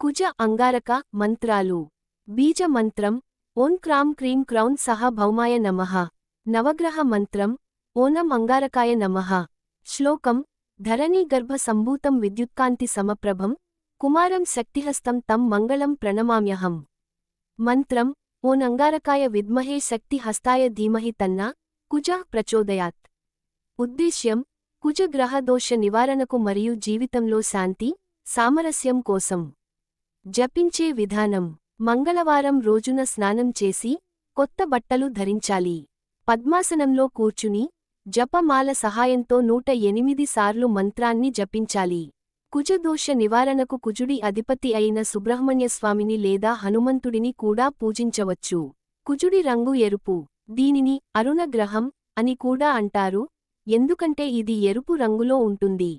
కుజ అంగారక మంత్రాలు. బీజ మంత్రం ఓం క్రాం క్రీం క్రౌన్ సహ భౌమాయ నమః. నవగ్రహ మంత్రం ఓనం అంగారకాయ నమః. శ్లోకం ధరణీ గర్భ సంభూతం విద్యుత్కాంతి సమప్రభం కుమారం శక్తిహస్తం తం మంగళం ప్రణమామ్యహం. మంత్రం ఓం అంగారకాయ విద్మహే శక్తి హస్తాయ ధీమహి తన్నా కుజ ప్రచోదయాత్. ఉద్దేశ్యం కుజ గ్రహదోష నివారణకు మరియు జీవితంలో శాంతి సామరస్యం కోసం. జపించే విధానం. మంగళవారం రోజున స్నానం చేసి కొత్త బట్టలు ధరించాలి. పద్మాసనంలో కూర్చుని జపమాల సహాయంతో నూట ఎనిమిది సార్లు మంత్రాన్ని జపించాలి. కుజదోష నివారణకు కుజుడి అధిపతి అయిన సుబ్రహ్మణ్యస్వామిని లేదా హనుమంతుడిని కూడా పూజించవచ్చు. కుజుడి రంగు ఎరుపు. దీనిని అరుణ గ్రహం అని కూడా అంటారు. ఎందుకంటే ఇది ఎరుపు రంగులో ఉంటుంది.